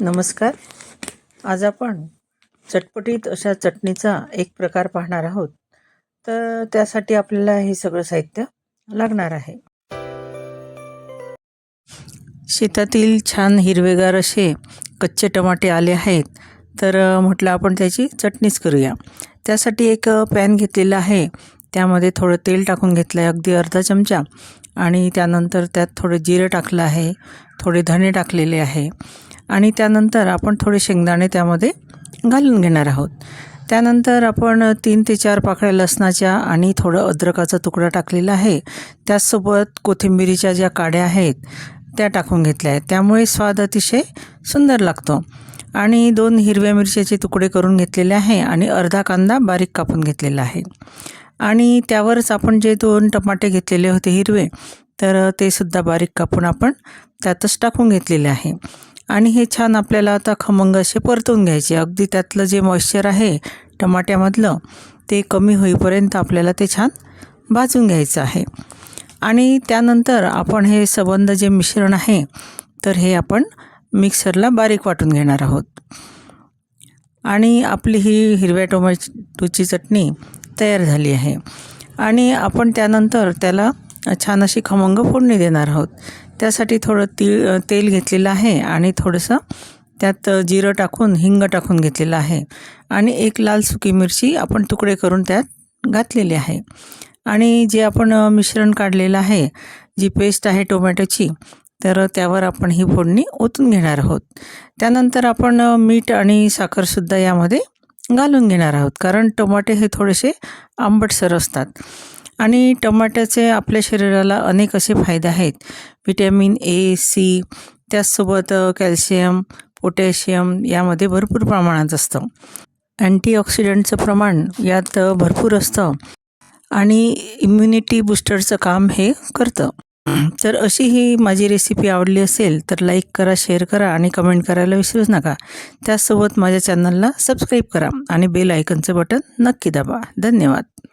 नमस्कार. आज आपण चटपटीत अशा चटणीचा एक प्रकार पाहणार आहोत. तर त्यासाठी आपल्याला हे सगळं साहित्य लागणार आहे. शेतातील छान हिरवेगार असे कच्चे टमाटे आले आहेत. तर म्हटलं आपण त्याची चटणीच करूया. त्यासाठी एक पॅन घेतलेला आहे. त्यामध्ये थोडं तेल टाकून घेतलं आहे अगदी अर्धा चमचा. आणि त्यानंतर त्यात थोडं जिरं टाकलं आहे. थोडे धणे टाकलेले आहे. आणि त्यानंतर आपण थोडे शेंगदाणे त्यामध्ये घालून घेणार आहोत. त्यानंतर आपण तीन ते चार पाकळ्या लसणाच्या आणि थोडं अद्रकाचा तुकडा टाकलेला आहे. त्याचसोबत कोथिंबिरीच्या ज्या काड्या आहेत त्या टाकून घेतल्या आहेत. त्यामुळे स्वाद अतिशय सुंदर लागतो. आणि दोन हिरव्या मिरच्याचे तुकडे करून घेतलेले आहे आणि अर्धा कांदा बारीक कापून घेतलेला आहे. आणि त्यावरच आपण जे दोन टमाटे घेतलेले होते हिरवे तर ते सुद्धा बारीक कापून आपण त्यातच टाकून घेतलेले आहे. आणि हे छान आपल्याला आता खमंग असे परतून घ्यायचे. अगदी त्यातलं जे मॉइश्चर आहे टमाट्यामधलं ते कमी होईपर्यंत आपल्याला ते छान भाजून घ्यायचं आहे. आणि त्यानंतर आपण हे सबंध जे मिश्रण आहे तर हे आपण मिक्सरला बारीक वाटून घेणार आहोत. आणि आपली ही हिरव्या टोमॅटोची चटणी तयार झाली आहे. आणि आपण त्यानंतर त्याला छान अशी खमंग फोडणी देणार आहोत. त्यासाठी थोडं तीळ तेल घेतलेलं आहे आणि थोडंसं त्यात जिरं टाकून हिंग टाकून घेतलेलं आहे. आणि एक लाल सुकी मिरची आपण तुकडे करून त्यात घातलेली आहे. आणि जे आपण मिश्रण काढलेलं आहे जी पेस्ट आहे टोमॅटोची तर त्यावर आपण ही फोडणी ओतून घेणार आहोत. त्यानंतर आपण मीठ आणि साखरसुद्धा यामध्ये घालून घेणार आहोत. कारण टमाटे हे थोडेसे आंबटसर असतात. आणि टमाट्याचे आपल्या शरीराला अनेक असे फायदे आहेत. विटॅमिन ए सी त्याचसोबत कॅल्शियम पोटॅशियम यामध्ये भरपूर प्रमाणात असतं. अँटीऑक्सिडंटचं प्रमाण यात भरपूर असतं आणि इम्युनिटी बूस्टरचं काम हे करतं. तर अशी ही माझी रेसिपी आवडली असेल तर लाईक करा शेअर करा आणि कमेंट करायला विसरूच नका. त्याचसोबत माझ्या चॅनलला सबस्क्राईब करा आणि बेल आयकनचं बटन नक्की दाबा. धन्यवाद.